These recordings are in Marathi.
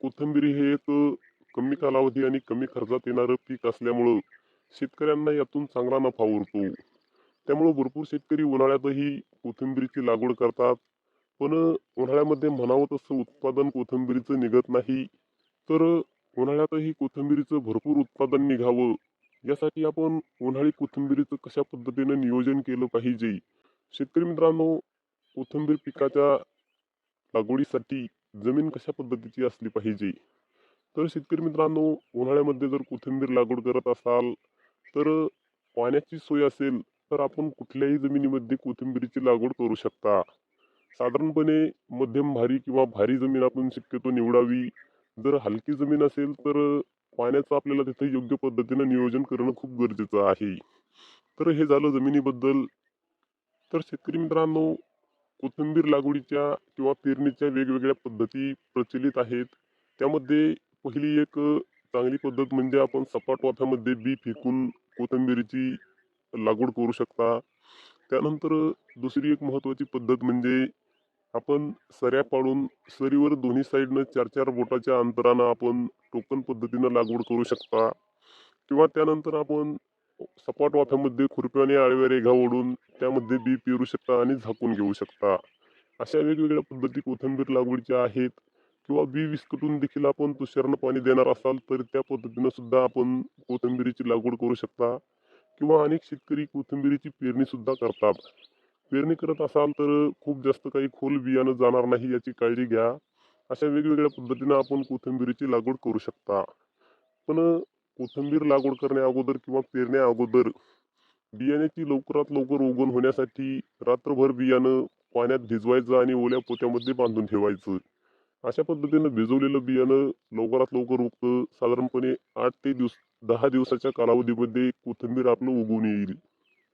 कोथिंबिरी हे एक कमी कालावधी आणि कमी खर्चात येणारं पीक असल्यामुळं शेतकऱ्यांना यातून चांगला नफा उरतो. त्यामुळं भरपूर शेतकरी उन्हाळ्यातही कोथिंबीरीची लागवड करतात. पण उन्हाळ्यामध्ये म्हणावं तसं उत्पादन कोथिंबीरीचं निघत नाही. तर उन्हाळ्यातही कोथिंबीरीचं भरपूर उत्पादन निघावं. यासाठी आपण उन्हाळी कोथिंबीरीचं कशा पद्धतीनं नियोजन केलं पाहिजे? शेतकरी मित्रांनो कोथिंबीर पिकाच्या लागवडीसाठी जमीन कशा पद्धतीची असली पाहिजे? तर शेतकरी मित्रांनो उन्हाळ्यामध्ये जर कोथिंबीर लागवड करत असाल तर पाण्याची सोय असेल तर आपण कुठल्याही जमिनीमध्ये कोथिंबीरीची लागवड करू शकता. साधारणपणे मध्यम भारी किंवा भारी जमीन आपण शक्यतो निवडावी. जर हलकी जमीन असेल तर पाण्याचं आपल्याला तिथे योग्य पद्धतीनं नियोजन करणं खूप गरजेचं आहे. तर हे झालं जमिनीबद्दल. तर शेतकरी मित्रांनो कोथिंबीर लागवडीच्या किंवा पेरणीच्या वेगवेगळ्या पद्धती प्रचलित आहेत. त्यामध्ये पहिली एक चांगली पद्धत म्हणजे आपण सपाट वाफ्यामध्ये बी फेकून कोथिंबीरीची लागवड करू शकता. त्यानंतर दुसरी एक महत्त्वाची पद्धत म्हणजे आपण सऱ्या पाडून सरीवर दोन्ही साईडनं चार चार बोटाच्या अंतरानं आपण टोकन पद्धतीनं लागवड करू शकता. किंवा त्यानंतर आपण सपाट वाफ्यामध्ये खुरप्याने आडव्या रेघा ओढून त्यामध्ये बी पेरू शकता आणि झाकून घेऊ शकता. अशा वेगवेगळ्या पद्धती कोथिंबीर लागवडीच्या आहेत किंवा बी विस्कटून देखील आपण तुषारनं पाणी देणार असाल तर त्या पद्धतीनं सुद्धा आपण कोथिंबीरीची लागवड करू शकता किंवा अनेक शेतकरी कोथिंबीरीची पेरणी सुद्धा करतात. पेरणी करत असाल तर खूप जास्त काही खोल बियाणं जाणार नाही याची काळजी घ्या. अशा वेगवेगळ्या पद्धतीनं आपण कोथिंबीरीची लागवड करू शकता. पण कोथिंबीर लागवड करण्या अगोदर किंवा पेरण्या अगोदर बियाण्याची लवकरात लवकर उगवण होण्यासाठी रात्रभर बियाणं पाण्यात भिजवायचं आणि ओल्या पोत्यामध्ये बांधून ठेवायचं. अशा पद्धतीनं भिजवलेलं बियाणं लवकरात लवकर उगतं. साधारणपणे आठ ते दिवस दहा दिवसाच्या कालावधीमध्ये कोथिंबीर आपलं उगवून येईल.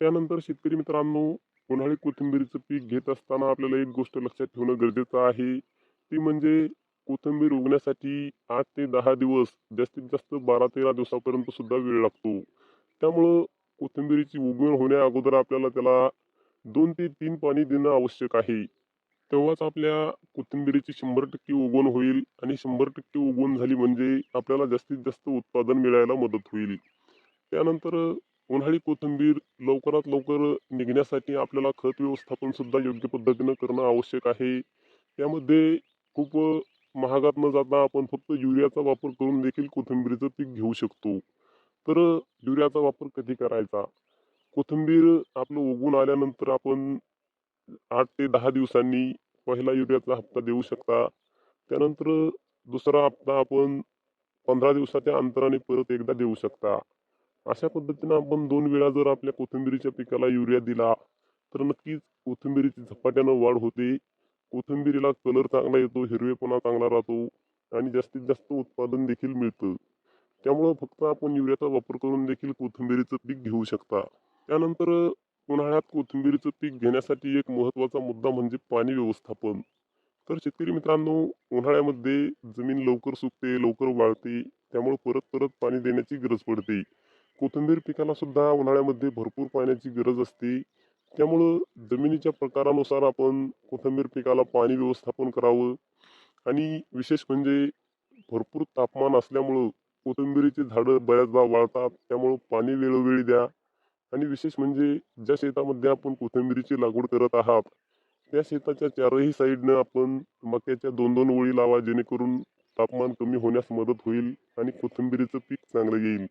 त्यानंतर शेतकरी मित्रांनो उन्हाळी कोथिंबीरीचं पीक घेत असताना आपल्याला एक गोष्ट लक्षात ठेवणं गरजेचं आहे. ती म्हणजे कोथिंबीर उगण्यासाठी आठ ते दहा दिवस जास्तीत जास्त बारा तेरा दिवसापर्यंत सुद्धा वेळ लागतो. त्यामुळं कोथिंबीरीची उगवण होण्या अगोदर आपल्याला त्याला दोन ते तीन पाणी देणं आवश्यक आहे. तेव्हाच आपल्या कोथिंबीरीची शंभर टक्के उगवण होईल आणि शंभर टक्के उगवण झाली म्हणजे आपल्याला जास्तीत जास्त उत्पादन मिळायला मदत होईल. त्यानंतर उन्हाळी कोथिंबीर लवकरात लवकर निघण्यासाठी आपल्याला खत व्यवस्थापन सुद्धा योग्य पद्धतीनं करणं आवश्यक आहे. त्यामध्ये खूप महागात न जाता आपण फक्त युरियाचा वापर करून देखील कोथिंबीरीचं पीक घेऊ शकतो. तर युरियाचा वापर कधी करायचा? कोथिंबीर आपलं उगून आल्यानंतर आपण आठ ते दहा दिवसांनी पहिला युरियाचा हप्ता देऊ शकता. त्यानंतर दुसरा हप्ता आपण पंधरा दिवसाच्या अंतराने परत एकदा देऊ शकता. अशा पद्धतीनं आपण दोन वेळा जर आपल्या कोथिंबीरीच्या पिकाला युरिया दिला तर नक्कीच कोथिंबीरीची झपाट्यानं वाढ होते. कोथिंबीरीला कलर चांगला येतो हिरवेपणा चांगला राहतो आणि जास्तीत जास्त उत्पादन देखील मिळतं. त्यामुळं फक्त आपण युरियाचा वापर करून देखील कोथिंबीरीचं पीक घेऊ शकता. त्यानंतर उन्हाळ्यात कोथिंबीरीचं पीक घेण्यासाठी एक महत्त्वाचा मुद्दा म्हणजे पाणी व्यवस्थापन. तर शेतकरी मित्रांनो उन्हाळ्यामध्ये जमीन लवकर सुकते लवकर वाळते त्यामुळे परत परत पाणी देण्याची गरज पडते. कोथिंबीर पिकाला सुद्धा उन्हाळ्यामध्ये भरपूर पाण्याची गरज असते. त्यामुळं जमिनीच्या प्रकारानुसार आपण कोथिंबीर पिकाला पाणी व्यवस्थापन करावं. आणि विशेष म्हणजे भरपूर तापमान असल्यामुळं कोथिंबीरीची झाडं बऱ्याचदा वाळतात त्यामुळं पाणी वेळोवेळी द्या. आणि विशेष म्हणजे ज्या शेतामध्ये आपण कोथिंबीरीची लागवड करत आहात त्या शेताच्या चारही साईडनं आपण मक्याच्या दोन दोन ओळी लावा जेणेकरून तापमान कमी होण्यास मदत होईल आणि कोथिंबीरीचं पीक चांगलं येईल.